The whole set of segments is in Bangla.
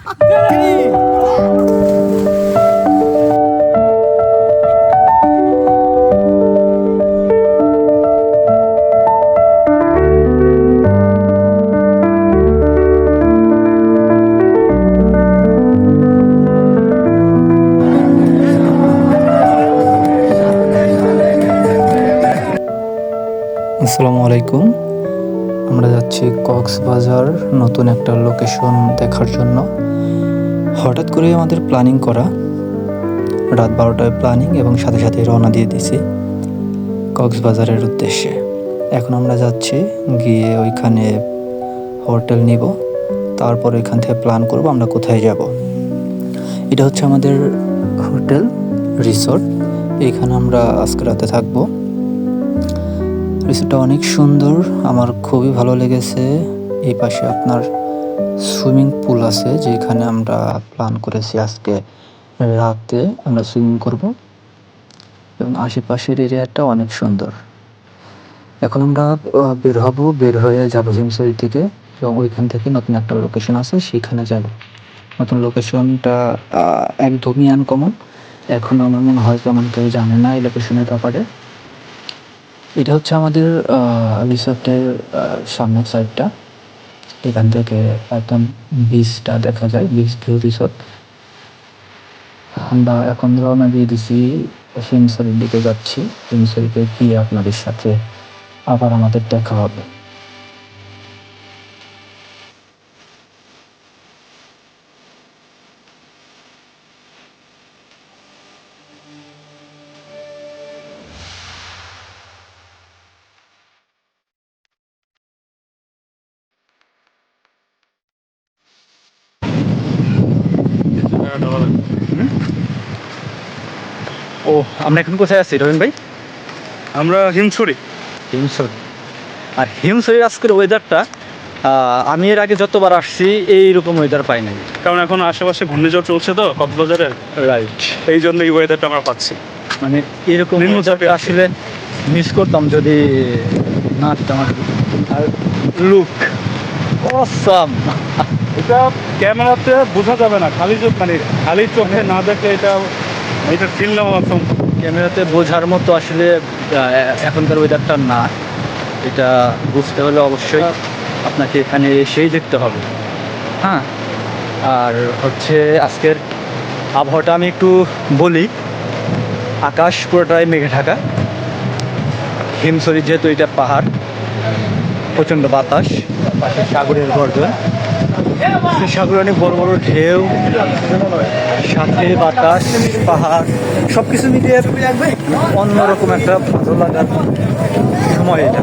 আসসালামু আলাইকুম। আমরা যাচ্ছি কক্সবাজার নতুন একটা লোকেশন দেখার জন্য। হঠাৎ করে আমাদের প্ল্যানিং করা, রাত বারোটায় প্ল্যানিং এবং সাথে সাথে রওনা দিয়ে দিছি কক্সবাজারের উদ্দেশ্যে। এখন আমরা যাচ্ছি, গিয়ে ওইখানে হোটেল নিব, তারপর এখান থেকে প্ল্যান করব আমরা কোথায় যাব। এটা হচ্ছে আমাদের হোটেল, রিসোর্ট। এইখানে আমরা আজকে রাতে থাকব। রিসোর্টটা অনেক সুন্দর, আমার খুবই ভালো লেগেছে। এই পাশে আপনার সুইমিং পুল আছে যেখানে আমরা প্ল্যান করেছি আজকে রাতে আমরা সুইমিং করব। এবং আশেপাশের এরিয়াটা অনেক সুন্দর। এখন আমরা বের হব, বের হয়ে যাব হিমসরি থেকে। এবং ওইখান থেকে নতুন একটা লোকেশন আছে, সেখানে যাব। নতুন লোকেশনটা একদমই আনকমন এখন আমার মনে হয় তেমন কেউ জানে না এই লোকেশনের ব্যাপারে। এটা হচ্ছে আমাদের রিসোর্টের সামনের সাইডটা এখান থেকে একদম বিচটা দেখা যায় বিচ ভিউ রিসোর্ট আমরা এখন রওনা দিয়ে দিছি হিমসরির দিকে যাচ্ছি। হিমসরিতে গিয়ে আপনাদের সাথে আবার আমাদের দেখা হবে। ও আমরা এখন কোথায় আছি রবীন ভাই? আমরা হিমছড়ি। হিমসরি আর হিমসরির আজকের ওয়েদারটা আমি এর আগে যতবার আসছি এইরকম ওয়েদার পাই নাই। কারণ এখন আশেপাশে ঘূর্ণিঝড় চলছে তো কক্সবাজারের রাইট এই জন্য এই ওয়েদারটা আমরা পাচ্ছি। মানে এরকম আসলে মিস করতাম যদি না। আর লুক অসাম এটা ক্যামেরাতে বোঝা যাবে না খালি চোখ মানে খালি চোখে না দেখলে এটা এটা ফিল নেওয়া ক্যামেরাতে বোঝার মতো আসলে এখনকার ওয়েদারটা না। এটা বুঝতে হলে অবশ্যই আপনাকে এখানে এসেই দেখতে হবে। হ্যাঁ? আর হচ্ছে আজকের আবহাওয়াটা আমি একটু বলি। আকাশ পুরোটাই মেঘে ঢাকা। হিমসরি যেহেতু এটা পাহাড় প্রচণ্ড বাতাস। পাশে সাগরের গর্জন। সাগরে অনেক বড় বড় ঢেউ, সাথে বাতাস, পাহাড় সব কিছু মিলিয়ে অন্যরকম একটা ভালো লাগার সময় এটা।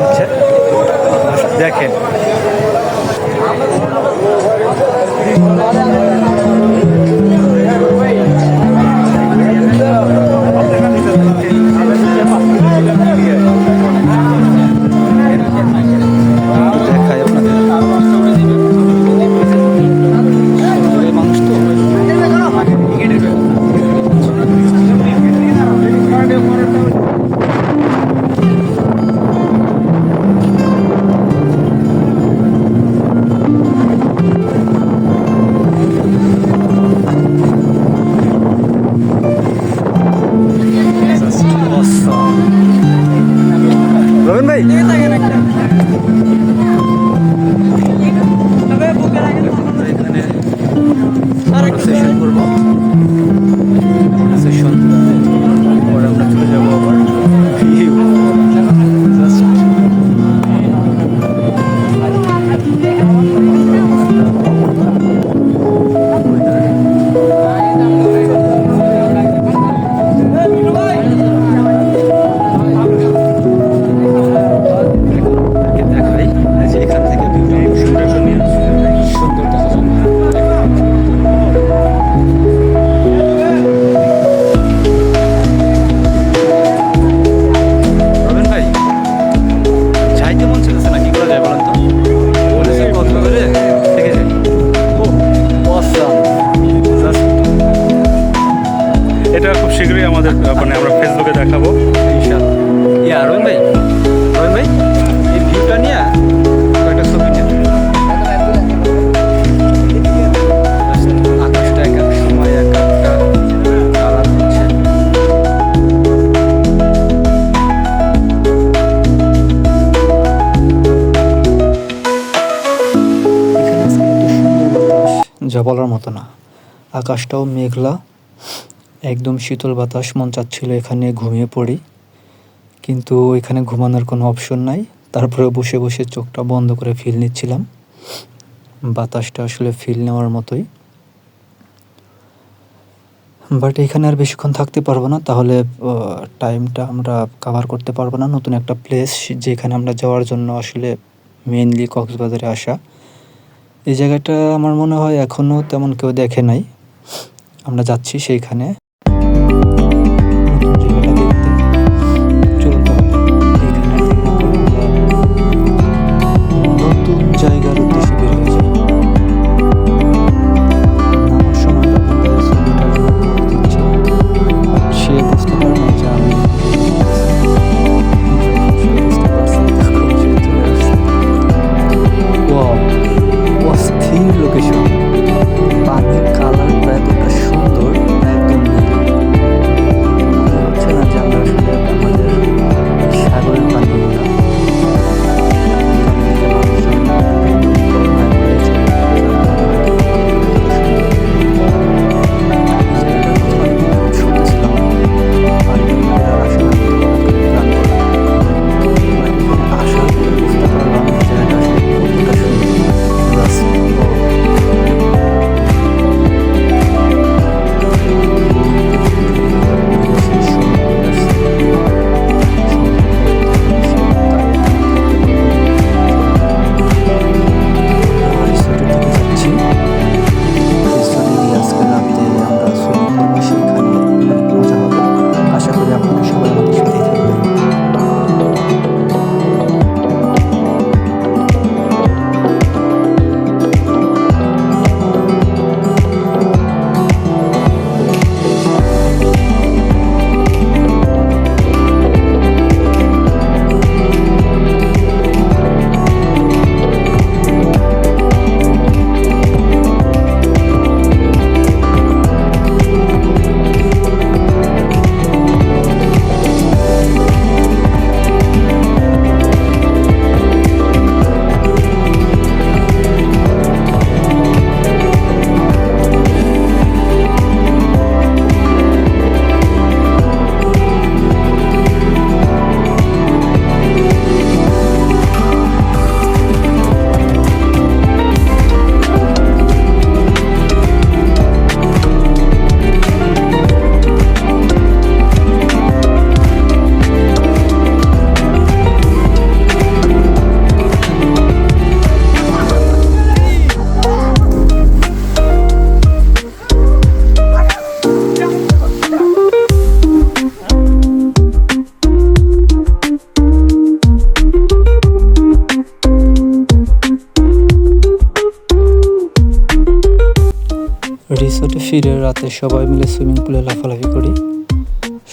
হচ্ছে দেখেন। ভাই এখানে করব। যা বলার মতো না। আকাশটাও মেঘলা, একদম শীতল বাতাস, মন চাচ্ছিল এখানে ঘুমিয়ে পড়ি। কিন্তু এখানে ঘুমানোর কোনো অপশন নাই। তারপরে বসে বসে চোখটা বন্ধ করে ফিল নিচ্ছিলাম। বাতাসটা আসলে ফিল নেওয়ার মতোই। বাট এখানে আর বেশিক্ষণ থাকতে পারব না। তাহলে টাইমটা আমরা কাভার করতে পারব না। নতুন একটা প্লেস যেখানে আমরা যাওয়ার জন্য আসলে মেনলি কক্সবাজারে আসা। এই জায়গাটা আমার মনে হয় এখনও তেমন কেউ দেখে নাই। আমরা যাচ্ছি সেইখানে। রিসোর্টে ফিরে রাতে সবাই মিলে সুইমিং পুলে লাফালাফি করি।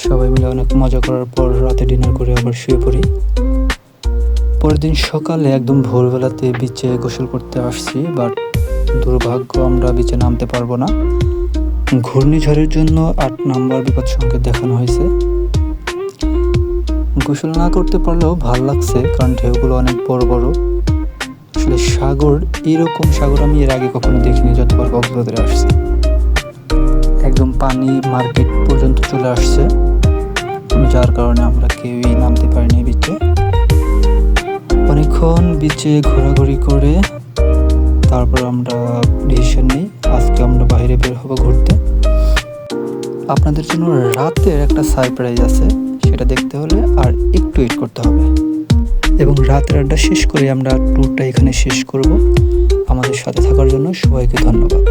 সবাই মিলে অনেক মজা করার পর রাতে ডিনার করে আবার শুয়ে পড়ি। পরের দিন সকালে একদম ভোরবেলাতে বিচে গোসল করতে আসছি বাট দুর্ভাগ্য আমরা বিচে নামতে পারব না। ঘূর্ণিঝড়ের জন্য আট নাম্বার বিপদ সংকেত দেখানো হয়েছে। গোসল না করতে পারলেও ভালো লাগছে, কারণ ঢেউগুলো অনেক বড় বড়। আসলে সাগর, এরকম সাগর আমি এর আগে কখনো দেখিনি, যতবার কক্সবাজারে আসছি। একদম পানি মার্কেট পর্যন্ত চলে আসছে। যার কারণে আমরা কেউই নামতে পারিনি বিচে। অনেকক্ষণ বিচে ঘোরাঘুরি করে তারপর আমরা ডিসিশন নিই, আজকে আমরা বাইরে বের হব ঘুরতে। আপনাদের জন্য রাতের একটা সারপ্রাইজ আছে, সেটা দেখতে হলে আর একটু ওয়েট করতে হবে। এবং রাতের আড্ডা শেষ করে আমরা ট্যুরটা এখানে শেষ করব। আমাদের সাথে থাকার জন্য সবাইকে ধন্যবাদ।